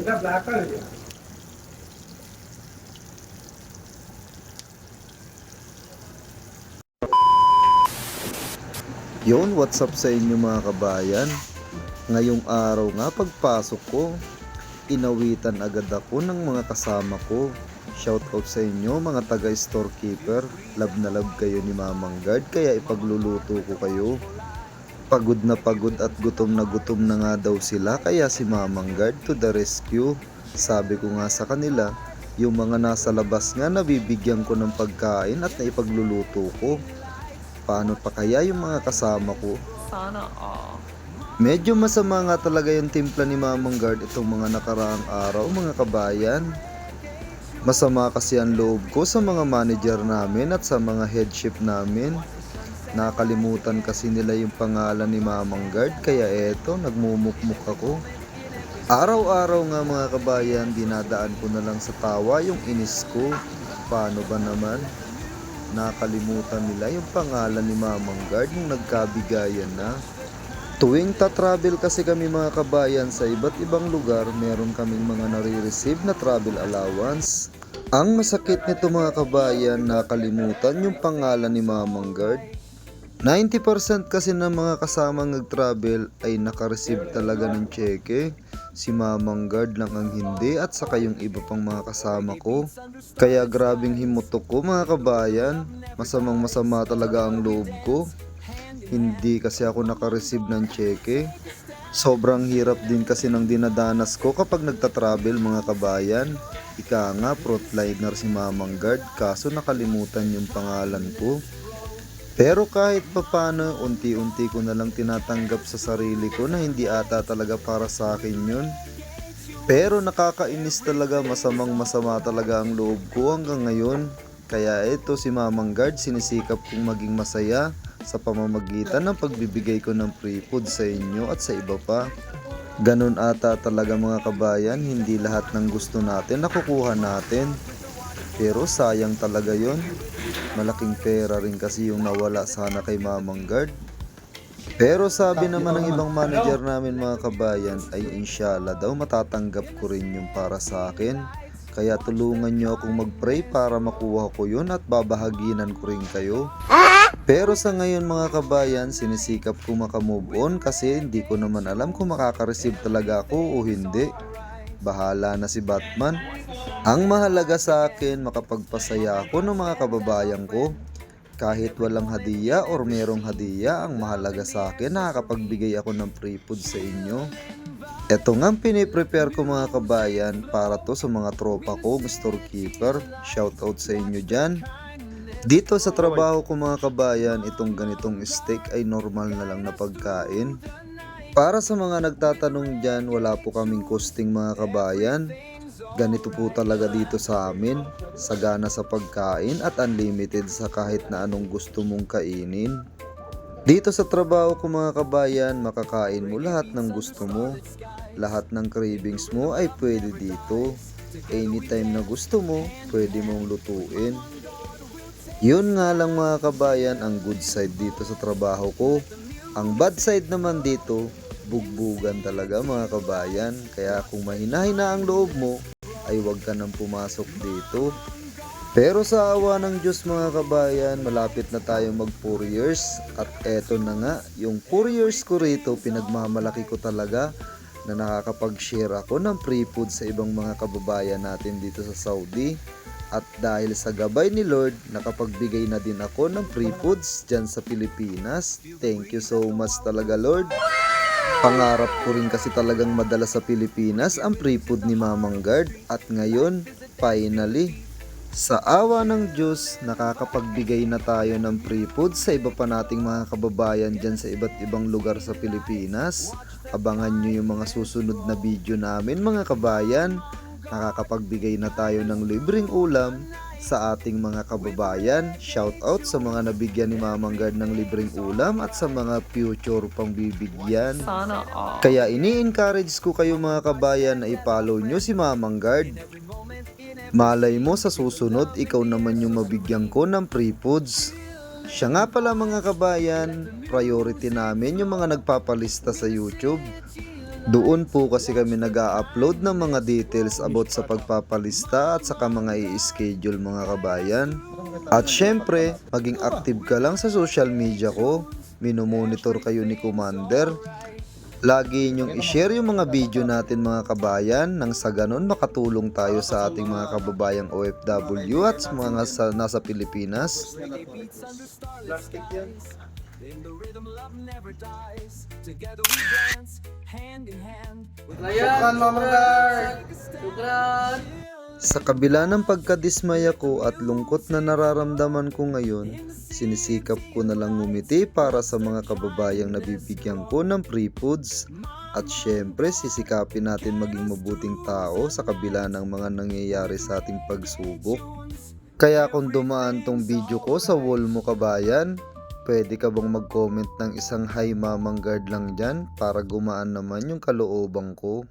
Ito, black ka. Yon, what's up sa inyo mga kabayan? Ngayong araw nga pagpasok ko, inawitan agad ako ng mga kasama ko. Shout out sa inyo mga taga storekeeper. Love na love kayo ni Mamang Guard kaya ipagluluto ko kayo. Pagod na pagod at gutom na gutom na nga daw sila kaya si Mamang Guard to the rescue. Sabi ko nga sa kanila, yung mga nasa labas nga nabibigyan ko ng pagkain at naipagluluto ko. Paano pa kaya yung mga kasama ko? Sana all. Medyo masama nga talaga yung timpla ni Mamang Guard itong mga nakaraang araw mga kabayan. Masama kasi ang loob ko sa mga manager namin at sa mga headship namin. Nakalimutan kasi nila yung pangalan ni Mamang Guard kaya eto nagmumukmuk ako. Araw-araw nga mga kabayan dinadaan ko na lang sa tawa yung inis ko. Paano ba naman? Nakalimutan nila yung pangalan ni Mamang Guard nung nagkabigayan na. Tuwing ta-travel kasi kami mga kabayan sa iba't ibang lugar, meron kaming mga nare-receive na travel allowance. Ang masakit nito mga kabayan, nakalimutan yung pangalan ni Mamang Guard. 90% kasi ng mga kasamang nag-travel ay nakareceive talaga ng cheque. Si Mamang Guard lang ang hindi at saka yung iba pang mga kasama ko. Kaya grabing himutok ko mga kabayan. Masamang masama talaga ang loob ko. Hindi kasi ako nakareceive ng cheque. Sobrang hirap din kasi ng dinadanas ko kapag nagta-travel mga kabayan. Ika nga, frontliner si Mamang Guard kaso nakalimutan yung pangalan ko. Pero kahit papano, unti-unti ko na lang tinatanggap sa sarili ko na hindi ata talaga para sa akin yun. Pero nakakainis talaga, masamang masama talaga ang loob ko hanggang ngayon. Kaya ito si Mamang Guard, sinisikap kong maging masaya sa pamamagitan ng pagbibigay ko ng free food sa inyo at sa iba pa. Ganun ata talaga mga kabayan, hindi lahat ng gusto natin nakukuha natin. Pero sayang talaga yon. Malaking pera rin kasi yung nawala sana kay Mamang Guard. Pero sabi naman ng ibang manager namin mga kabayan ay inshallah daw matatanggap ko rin yung para sa akin. Kaya tulungan nyo akong mag-pray para makuha ko yun at babahaginan ko rin kayo. Pero sa ngayon mga kabayan, sinisikap ko makamove on kasi hindi ko naman alam kung makaka-receive talaga ako o hindi. Bahala na si Batman. Ang mahalaga sa akin, makapagpasaya ako ng mga kababayan ko. Kahit walang hadiya or merong hadiya, ang mahalaga sa akin, nakakapagbigay ako ng free food sa inyo. Ito nga piniprepare ko mga kabayan para to sa mga tropa ko, storekeeper. Shoutout sa inyo dyan. Dito sa trabaho ko mga kabayan, itong ganitong steak ay normal na lang na pagkain. Para sa mga nagtatanong dyan, wala po kaming costing mga kabayan. Ganito po talaga dito sa amin, sagana sa pagkain at unlimited sa kahit na anong gusto mong kainin. Dito sa trabaho ko mga kabayan, makakain mo lahat ng gusto mo. Lahat ng cravings mo ay pwede dito. Anytime na gusto mo, pwede mong lutuin. Yun nga lang mga kabayan ang good side dito sa trabaho ko. Ang bad side naman dito, bugbugan talaga mga kabayan. Kaya kung mahina-hina ang loob mo, ay huwag ka nang pumasok dito. Pero sa awa ng Diyos mga kabayan, malapit na tayo mag 4 years. At eto na nga, yung 4 years ko rito, pinagmamalaki ko talaga na nakakapag-share ako ng free food sa ibang mga kababayan natin dito sa Saudi. At dahil sa gabay ni Lord, nakapagbigay na din ako ng free foods dyan sa Pilipinas. Thank you so much talaga Lord. Pangarap ko rin kasi talagang madala sa Pilipinas ang free food ni Mamang Guard. At ngayon, finally, sa awa ng Diyos, nakakapagbigay na tayo ng free food sa iba pa nating mga kababayan dyan sa iba't ibang lugar sa Pilipinas. Abangan nyo yung mga susunod na video namin mga kabayan. Nakakapagbigay na tayo ng libreng ulam sa ating mga kababayan. Shout out sa mga nabigyan ni Mamang Guard ng libreng ulam at sa mga future pang bibigyan. Sana all. Kaya ini-encourage ko kayo mga kabayan na i-follow nyo si Mamang Guard. Malay mo sa susunod, ikaw naman yung mabigyan ko ng free foods. Siya nga pala mga kabayan, priority namin yung mga nagpapalista sa YouTube. Doon po kasi kami nag upload ng mga details about sa pagpapalista at saka mga i-schedule mga kabayan. At syempre, maging active ka lang sa social media ko. Minomonitor kayo ni Commander. Lagi niyong i-share yung mga video natin mga kabayan nang sa ganon makatulong tayo sa ating mga kababayang OFW at mga sa, nasa Pilipinas. Plastic yan. Shukran, Mama Guard! Shukran! Sa kabila ng pagkadismaya ko at lungkot na nararamdaman ko ngayon, sinisikap ko na lang ngumiti para sa mga kababayang nabibigyan ko ng free foods. At syempre, sisikapin natin maging mabuting tao sa kabila ng mga nangyayari sa ating pagsubok. Kaya kung dumaan tong video ko sa wall mo kabayan, pwede ka bang mag-comment ng isang hi mamang guard lang dyan para gumaan naman yung kalooban ko.